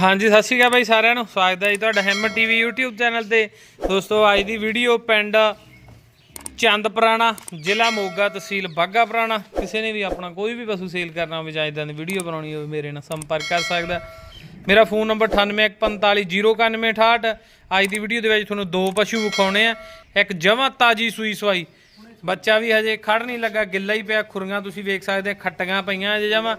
ਹਾਂਜੀ ਸਤਿ ਸ਼੍ਰੀ ਅਕਾਲ ਬਾਈ ਸਾਰਿਆਂ ਨੂੰ। ਸਵਾਗਤ ਹੈ ਜੀ ਤੁਹਾਡਾ ਹੈਮਰ ਟੀਵੀ YouTube ਚੈਨਲ ਤੇ। ਦੋਸਤੋ ਅੱਜ ਦੀ ਵੀਡੀਓ ਪਿੰਡ ਚੰਦ ਪੁਰਾਣਾ ਜ਼ਿਲ੍ਹਾ ਮੋਗਾ ਤਹਿਸੀਲ ਬਾਗਾ ਪੁਰਾਣਾ। ਕਿਸੇ ਨੇ ਵੀ ਆਪਣਾ ਕੋਈ ਵੀ ਪਸ਼ੂ ਸੇਲ ਕਰਨਾ ਹੋਵੇ ਜਾਂ ਇਦਾਂ ਦੀ ਵੀਡੀਓ ਬਣਾਉਣੀ ਹੋਵੇ ਮੇਰੇ ਨਾਲ ਸੰਪਰਕ ਕਰ ਸਕਦਾ। ਮੇਰਾ ਫੋਨ ਨੰਬਰ 9815409168 ਅੱਜ ਦੀ ਵੀਡੀਓ ਦੇ ਵਿੱਚ ਤੁਹਾਨੂੰ ਦੋ ਪਸ਼ੂ ਵਿਖਾਉਣੇ ਆ। ਇੱਕ ਜਮਾਂ ਤਾਜੀ ਸੂਈ ਸਵਾਈ। ਬੱਚਾ ਵੀ ਹਜੇ ਖੜ ਨਹੀਂ ਲੱਗਾ ਗਿੱਲਾ ਹੀ ਪਿਆ। ਖੁਰੀਆਂ ਤੁਸੀਂ ਵੇਖ ਸਕਦੇ ਆ, ਖੱਟੀਆਂ ਪਈਆਂ ਅਜੇ ਜਮਾਂ।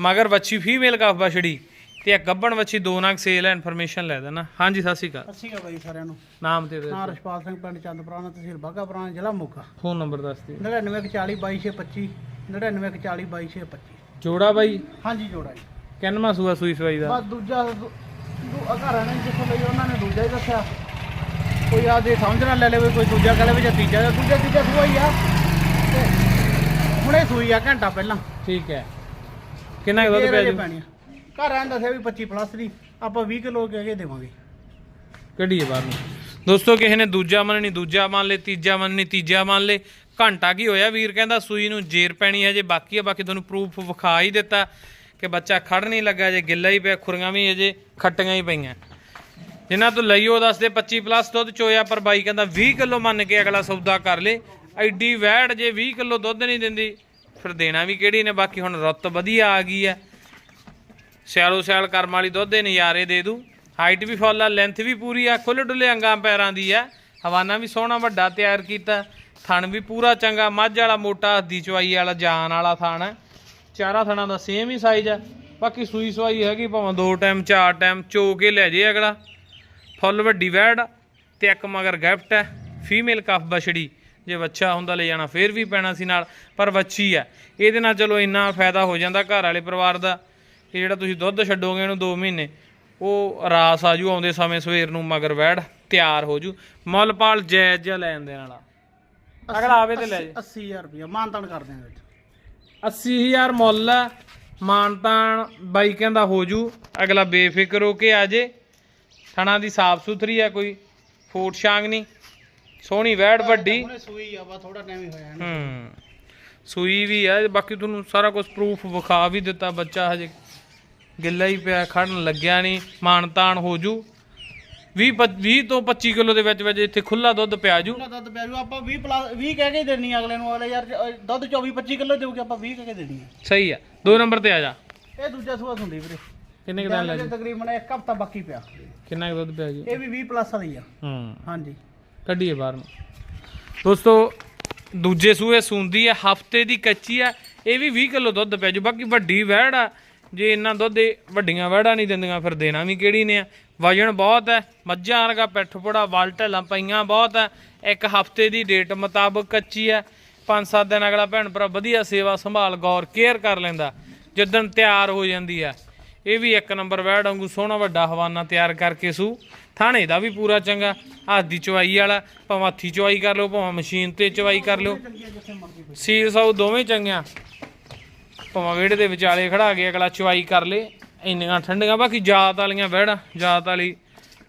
ਮਗਰ ਬੱਚੀ ਫੀਮੇਲ ਕਾਫ ਬਛੜੀ ਤੇ ਇਹ ਗੱਬਣ ਬੱਚੀ ਦੋ ਨਾਗ ਸੇਲ ਹੈ ਇਨਫੋਰਮੇਸ਼ਨ ਲੈ ਦੇਣਾ। ਹਾਂਜੀ ਸਤਿ ਸ਼੍ਰੀ ਅਕਾਲ। ਸਤਿ ਸ਼੍ਰੀ ਅਕਾਲ ਬਾਈ ਸਾਰਿਆਂ ਨੂੰ। ਨਾਮ ਤੇ ਦੇ ਨਾਂ ਰਸ਼ਪਾਲ ਸਿੰਘ ਪਿੰਡ ਚੰਦਪੁਰਾਣਾ ਤਹਿਸੀਲ ਬਾਘਾ ਪੁਰਾਣਾ ਜ਼ਿਲ੍ਹਾ ਮੋਗਾ। ਫੋਨ ਨੰਬਰ ਦੱਸ ਦਿਓ। 99402225 99402225 ਜੋੜਾ ਬਾਈ? ਹਾਂਜੀ ਜੋੜਾ ਜੀ। ਕਿੰਨਵਾਂ ਸੂਆ ਸੂਈ ਸਵਾਈ ਦਾ? ਬਸ ਦੂਜਾ ਘਰਾਂ ਨੇ ਜਿੱਥੋਂ ਲਈ ਉਹਨਾਂ ਨੇ ਦੂਜਾ ਹੀ ਦੱਸਿਆ। ਕੋਈ ਆ ਦੇ ਸਮਝ ਨਾ ਲੈ ਲਵੇ ਕੋਈ ਦੂਜਾ ਕਹ ਲਵੇ ਜਾਂ ਤੀਜਾ ਜਾਂ ਦੂਜਾ ਤੀਜਾ ਸੂਆ ਹੀ ਆ। ਹੁਣੇ ਸੂਈ ਆ ਘੰਟਾ ਪਹਿਲਾਂ। ਠੀਕ ਹੈ। ਕਿੰਨਾ ਕੁ ਦੁੱਧ ਪਿਆ ਜੂ? ਘਰ ਆ ਘਰਾਂ ਦੱਸਿਆ ਵੀ 25 ਪਲੱਸ ਦੀ, ਆਪਾਂ 20 ਕਿਲੋ ਕਹਿ ਕੇ ਦੇਵਾਂਗੇ। ਕੱਢੀਏ ਬਾਹਰ ਨੂੰ। ਦੋਸਤੋ, ਕਿਸੇ ਨੇ ਦੂਜਾ ਮੰਨਣੀ ਦੂਜਾ ਮੰਨ ਲੇ ਤੀਜਾ ਮੰਨਣੀ ਤੀਜਾ ਮੰਨ ਲੇ ਘੰਟਾ ਕੀ ਹੋਇਆ? ਵੀਰ ਕਹਿੰਦਾ, ਸੂਈ ਨੂੰ ਜੇਰ ਪੈਣੀ ਹੈ ਜੇ ਬਾਕੀ ਆ, ਬਾਕੀ ਤੁਹਾਨੂੰ ਪ੍ਰੂਫ ਵਿਖਾ ਹੀ ਦਿੱਤਾ ਕਿ ਬੱਚਾ ਖੜ ਨਹੀਂ ਲੱਗਾ ਜੇ ਗਿੱਲਾ ਹੀ ਪਿਆ ਖੁਰੀਆਂ ਵੀ ਅਜੇ ਖੱਟੀਆਂ ਹੀ ਪਈਆਂ। ਜਿਨ੍ਹਾਂ ਤੋਂ ਲਈ ਉਹ ਦੱਸਦੇ 25 ਪਲੱਸ ਦੁੱਧ ਚੋਇਆ, ਪਰ ਬਾਈ ਕਹਿੰਦਾ 20 ਕਿਲੋ ਮੰਨ ਕੇ ਅਗਲਾ ਸੌਦਾ ਕਰ ਲੇ। ਐਡੀ ਵੈੜ ਜੇ 20 ਕਿਲੋ ਦੁੱਧ ਨਹੀਂ ਦਿੰਦੀ, ਫਿਰ ਦੇਣਾ ਵੀ ਕਿਹੜੀ ਨੇ? ਬਾਕੀ ਹੁਣ ਰੁੱਤ ਵਧੀਆ ਆ ਗਈ ਹੈ। ਸਿਆਲੋ ਸਿਆਲ ਕਰਮ ਵਾਲੀ ਦੁੱਧ ਦੇ ਨਜ਼ਾਰੇ ਦੇ ਦੂ। ਹਾਈਟ ਵੀ ਫੁੱਲ ਆ ਲੈਂਥ ਵੀ ਪੂਰੀ ਆ ਖੁੱਲੇ ਡੁੱਲੇ ਅੰਗਾਂ ਪੈਰਾਂ ਦੀ ਆ। ਹਵਾਨਾ ਵੀ ਸੋਹਣਾ ਵੱਡਾ ਤਿਆਰ ਕੀਤਾ। ਥਣ ਵੀ ਪੂਰਾ ਚੰਗਾ, ਮੱਝ ਵਾਲਾ ਮੋਟਾ, ਹੱਦੀ ਚਵਾਈ ਵਾਲਾ, ਜਾਨ ਵਾਲਾ ਥਣ। ਹੈ ਚਾਰਾ ਥਣਾਂ ਦਾ ਸੇਮ ਹੀ ਸਾਈਜ਼ ਆ। ਬਾਕੀ ਸੂਈ ਸਵਾਈ ਹੈਗੀ, ਭਾਵੇਂ ਦੋ ਟਾਈਮ ਚਾਰ ਟਾਈਮ ਚੋ ਕੇ ਲੈ ਜੇ ਅਗਲਾ। ਫੁੱਲ ਵੱਡੀ ਵੈੜ ਆ ਤੇ ਇੱਕ ਮਗਰ ਗਿਫਟ ਹੈ ਫੀਮੇਲ ਕਫ ਬਛੜੀ। ਜੇ ਬੱਚਾ ਹੁੰਦਾ ਲੈ ਜਾਣਾ, ਫੇਰ ਵੀ ਪੈਣਾ ਸੀ ਨਾਲ, ਪਰ ਵੱਛੀ ਆ। ਇਹਦੇ ਨਾਲ ਚਲੋ ਇੰਨਾ ਫਾਇਦਾ ਹੋ ਜਾਂਦਾ ਘਰ ਵਾਲੇ ਪਰਿਵਾਰ ਦਾ। ਕਿ ਜਿਹੜਾ ਤੁਸੀਂ ਦੁੱਧ ਛੱਡੋਗੇ ਇਹਨੂੰ 2 ਮਹੀਨੇ ਉਹ ਰਾਸ ਆਜੂ ਆਉਂਦੇ ਸਮੇਂ ਸਵੇਰ ਨੂੰ ਮਗਰ ਵੈੜ ਤਿਆਰ ਹੋ ਜੂ। ਮੁੱਲ ਪਾਲ ਜਾਇਜ਼ ਜਿਹਾ ਲੈਣ ਦੇ ਨਾਲ ਅਗਲਾ ਆਵੇ ਤੇ ਲੈ ਜੇ 80000 ਰੁਪਇਆ ਮਾਨਤਾਨ ਕਰ ਦਿਆਂਗੇ ਵਿੱਚ। 80000 ਮੁੱਲ ਹੈ ਮਾਨਤਾਨ ਬਾਈ ਕਹਿੰਦਾ ਹੋ ਜੂ। ਅਗਲਾ ਬੇਫਿਕਰ ਹੋ ਕੇ ਆ ਜੇ। ਥਣਾ ਦੀ ਸਾਫ਼ ਸੁਥਰੀ ਹੈ ਕੋਈ ਫੂਟ ਸ਼ਾਂਗ ਨਹੀਂ ਸੋਹਣੀ ਵੈੜ ਵੱਡੀ। ਹੁਣੇ ਸੂਈ ਆ ਵਾ ਥੋੜਾ ਟਾਈਮ ਹੀ ਹੋਇਆ। ਇਹਨੂੰ। ਹੂੰ। ਸੂਈ ਵੀ ਆ ਬਾਕੀ ਤੁਹਾਨੂੰ ਸਾਰਾ ਕੁਝ ਪ੍ਰੂਫ ਵਿਖਾ ਵੀ ਦਿੱਤਾ ਬੱਚਾ ਹਜੇ। ਗਿੱਲਾ ਹੀ ਪਿਆ ਖੜਨ ਲੱਗਿਆ ਨਹੀਂ ਮਾਨਤਾਨ ਹੋ ਜੂ। 20 20 ਤੋਂ 25 ਕਿਲੋ ਦੇ ਵਿੱਚ ਵਿੱਚ ਇੱਥੇ ਖੁੱਲਾ ਦੁੱਧ ਪਿਆ ਜੂ। ਉਹਦਾ ਦੁੱਧ ਪਿਆ ਜੂ ਆਪਾਂ 20 ਪਲੱਸ 20 ਕਹਿ ਕੇ ਹੀ ਦੇਣੀ ਆ ਅਗਲੇ ਨੂੰ ਅਗਲੇ ਯਾਰ ਦੁੱਧ 24 25 ਕਿਲੋ ਦੇਊਗੇ ਆਪਾਂ 20 ਕਹਿ ਕੇ ਦੇਣੀ ਆ। ਸਹੀ ਆ ਦੋ ਨੰਬਰ ਤੇ ਆ ਜਾ। ਇਹ ਦੂਜਾ ਸੂਆ ਹੁੰਦੀ ਵੀਰੇ। ਕਿੰਨੇ ਕੁ ਦਿਨ ਲੈ ਇਹਦੇ ਜੂ? ਤਕਰੀਬਨ ਇੱਕ ਹਫਤਾ ਬਾਕੀ ਪਿਆ। ਕਿੰਨਾ ਕੁ ਦੁੱਧ ਪਿਆ ਜੂ? ਇਹ ਵੀ 20 ਪਲੱਸ ਵਾਲੀ ਆ। ਹੂੰ। ਹਾਂਜੀ। ਕੱਢੀਏ ਬਾਹਰ ਨੂੰ। ਦੋਸਤੋ ਦੂਜੇ ਸੂਏ ਸੂੰਦੀ ਆ ਹਫ਼ਤੇ ਦੀ ਕੱਚੀ ਆ ਇਹ ਵੀ 20 ਕਿਲੋ ਦੁੱਧ ਪੈ ਜੂ। ਬਾਕੀ ਵੱਡੀ ਵਹਿੜ ਆ ਜੇ ਇੰਨਾ ਦੁੱਧ ਵੱਡੀਆਂ ਵਹਿੜਾਂ ਨਹੀਂ ਦਿੰਦੀਆਂ, ਫਿਰ ਦੇਣਾ ਵੀ ਕਿਹੜੀ ਨੇ ਆ? ਵਜਨ ਬਹੁਤ ਹੈ, ਮੱਝਾਂ ਵਰਗਾ ਪਿੱਠ ਪੁੜਾ, ਵਲ ਢਲਾਂ ਪਈਆਂ ਬਹੁਤ ਹੈ। ਇੱਕ ਹਫ਼ਤੇ ਦੀ ਡੇਟ ਮੁਤਾਬਕ ਕੱਚੀ ਹੈ। ਪੰਜ ਸੱਤ ਦਿਨ ਅਗਲਾ ਭੈਣ ਭਰਾ ਵਧੀਆ ਸੇਵਾ ਸੰਭਾਲ, ਗੌਰ ਕੇਅਰ ਕਰ ਲੈਂਦਾ। ਜਿੱਦਣ ਤਿਆਰ ਹੋ ਜਾਂਦੀ ਹੈ। ਇਹ ਵੀ ਇੱਕ ਨੰਬਰ ਵੈੜ ਵਾਂਗੂ ਸੋਹਣਾ ਵੱਡਾ ਹਵਾਨਾ ਤਿਆਰ ਕਰਕੇ ਸੂ। ਥਾਣੇ ਦਾ ਵੀ ਪੂਰਾ ਚੰਗਾ। ਹੱਥ ਦੀ ਚਵਾਈ ਵਾਲਾ, ਭਾਵੇਂ ਹੱਥੀ ਚਵਾਈ ਕਰ ਲਓ, ਭਾਵੇਂ ਮਸ਼ੀਨ ਤੇ ਚਵਾਈ ਕਰ ਲਓ। ਸੀਲ ਸਾਊ ਦੋਵੇਂ ਚੰਗੀਆਂ। ਭਾਵੇਂ ਵਿਹੜੇ ਦੇ ਵਿਚਾਲੇ ਖੜਾ ਕੇ ਅਗਲਾ ਚਵਾਈ ਕਰ ਲੇ। ਇੰਨੀਆਂ ਠੰਡੀਆਂ, ਬਾਕੀ ਜਾਤ ਵਾਲੀਆਂ ਵੈੜਾਂ ਜਾਤ ਵਾਲੀ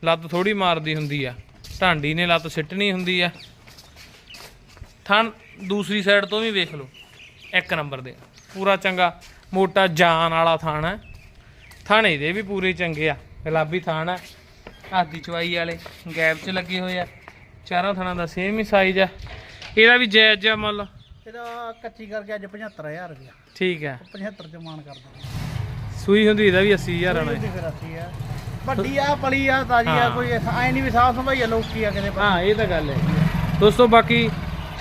ਲੱਤ ਥੋੜੀ ਮਾਰਦੀ ਹੁੰਦੀ ਆ। ਢਾਂਡੀ ਨੇ ਲੱਤ ਸਿੱਟਣੀ ਹੁੰਦੀ ਆ। ਥਣ ਦੂਸਰੀ ਸਾਈਡ ਤੋਂ ਵੀ ਵੇਖ ਲਓ, ਇੱਕ ਨੰਬਰ ਦੇ। ਪੂਰਾ ਚੰਗਾ, ਮੋਟਾ ਜਾਨ ਵਾਲਾ ਥਣ ਹੈ ਥਾਣੇ ਦੇ ਵੀ ਪੂਰੇ ਚੰਗੇ ਆ, ਗੁਲਾਬੀ ਥਾਣ ਹੈ ਹਾਥੀ ਚਵਾਈ ਵਾਲੇ ਗੈਪ 'ਚ ਲੱਗੇ ਹੋਏ ਆ। ਚਾਰਾਂ ਥਾਣਾ ਦਾ ਸੇਮ ਹੀ ਸਾਈਜ਼ ਆ। ਇਹਦਾ ਵੀ ਜਾਇਜ਼ ਜਿਹਾ ਮੁੱਲ। ਇਹਦਾ ਕੱਚੀ ਕਰਕੇ ਅੱਜ 75000 ਰੁਪਇਆ। ਠੀਕ ਹੈ। 75 ਚ ਮਾਨ ਕਰਦਾ। ਸੂਈ ਹੁੰਦੀ ਇਹਦਾ ਵੀ 80000 ਆਣਾ ਇਹਦੀ ਫਿਰ ਅਸੀਂ ਆ ਵੱਡੀ ਆ ਪਲੀ ਆ ਤਾਜੀ ਆ ਹਾਂ। ਕੋਈ ਐ ਨਹੀਂ ਵੀ ਸਾਫ਼ ਸੰਭਾਈ ਆ ਲੋਕੀ ਆ ਕਿਤੇ ਹਾਂ ਇਹ ਤਾਂ ਗੱਲ ਹੈ। ਦੋਸਤੋ ਬਾਕੀ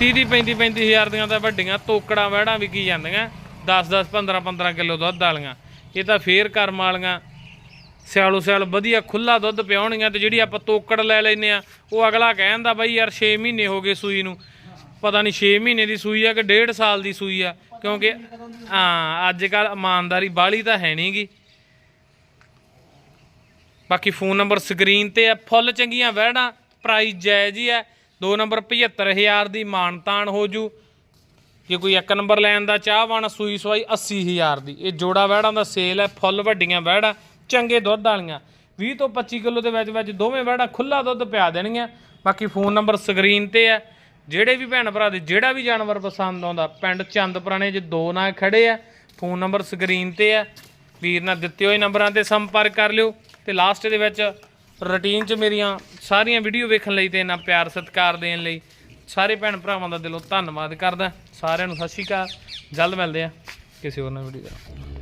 30 ਦੀ 35 35000 ਦੀਆਂ ਤਾਂ ਵੱਡੀਆਂ ਤੋਕੜਾਂ ਵਹਿੜਾਂ ਵਿਕੀ ਜਾਂਦੀਆਂ। 10 10 15 15 ਕਿਲੋ ਦੁੱਧ ਵਾਲੀਆਂ। ਇਹ ਤਾਂ ਫੇਰ ਕਰਮ ਵਾਲੀਆਂ। ਸਿਆਲੋ ਸਿਆਲ ਵਧੀਆ ਖੁੱਲਾ ਦੁੱਧ ਪਿਆਉਣੀਆਂ ਤੇ ਜਿਹੜੀ ਆਪਾਂ ਤੋਕੜ ਲੈ ਲੈਨੇ ਆ ਉਹ ਅਗਲਾ ਕਹਿੰਦਾ ਬਾਈ ਯਾਰ 6 ਮਹੀਨੇ ਹੋ ਗਏ ਸੂਈ ਨੂੰ। ਪਤਾ ਨਹੀਂ 6 ਮਹੀਨੇ ਦੀ ਸੂਈ ਆ ਕਿ 1.5 ਸਾਲ ਦੀ ਸੂਈ ਆ ਕਿਉਂਕਿ ਹਾਂ ਅੱਜ ਕੱਲ ਇਮਾਨਦਾਰੀ ਬਾਲੀ ਤਾਂ ਹੈ ਨਹੀਂਗੀ ਬਾਕੀ ਫੋਨ ਨੰਬਰ ਸਕਰੀਨ ਤੇ ਆ ਫੁੱਲ ਚੰਗੀਆਂ ਵਹਿੜਾਂ ਪ੍ਰਾਈਸ ਜਾਇਜ਼ ਹੀ ਹੈ ਦੋ ਨੰਬਰ 75000 ਦੀ ਮਾਨਤਾਨ ਹੋ ਜੂ। ਜੇ ਕੋਈ ਇੱਕ ਨੰਬਰ ਲੈਣ ਦਾ ਚਾਹਵਾਨ ਸੂਈ ਸਵਾਈ 80000 ਦੀ। ਇਹ ਜੋੜਾ ਵਹਿੜਾਂ ਦਾ ਸੇਲ ਹੈ ਫੁੱਲ ਵੱਡੀਆਂ ਵਹਿੜਾਂ ਚੰਗੇ ਦੁੱਧ ਵਾਲੀਆਂ। 20 ਤੋਂ 25 ਕਿਲੋ ਦੇ ਵਿੱਚ ਵਿੱਚ ਦੋਵੇਂ ਵਹਿੜਾਂ ਖੁੱਲਾ ਦੁੱਧ ਪਿਆ ਦੇਣਗੀਆਂ। ਬਾਕੀ ਫੋਨ ਨੰਬਰ ਸਕਰੀਨ ਤੇ ਹੈ ਜਿਹੜੇ ਵੀ ਭੈਣ ਭਰਾ ਦੇ, ਜਿਹੜਾ ਵੀ ਜਾਨਵਰ ਪਸੰਦ ਆਉਂਦਾ, ਪਿੰਡ ਚੰਦਪੁਰਾਣੇ 'ਚ ਦੋ ਨਾਂ ਖੜੇ ਆ, ਫੋਨ ਨੰਬਰ ਸਕਰੀਨ ਤੇ ਆ, ਵੀਰ ਨਾਲ ਦਿੱਤੇ ਹੋਏ ਨੰਬਰਾਂ ਤੇ ਸੰਪਰਕ ਕਰ ਲਿਓ ਤੇ ਲਾਸਟ ਦੇ ਵਿੱਚ ਰੁਟੀਨ 'ਚ ਮੇਰੀਆਂ ਸਾਰੀਆਂ ਵੀਡੀਓ ਵੇਖਣ ਲਈ ਤੇ ਇੰਨਾ ਪਿਆਰ ਸਤਿਕਾਰ ਦੇਣ ਲਈ ਸਾਰੇ ਭੈਣ ਭਰਾਵਾਂ ਦਾ ਦਿਲੋਂ ਧੰਨਵਾਦ ਕਰਦਾ। ਸਾਰਿਆਂ ਨੂੰ ਸਤਿ ਸ਼੍ਰੀ ਅਕਾਲ। ਜਲਦ ਮਿਲਦੇ ਆ। ਕਿਸੇ ਹੋਰ ਨਵੀਂ ਵੀਡੀਓ ਦਾ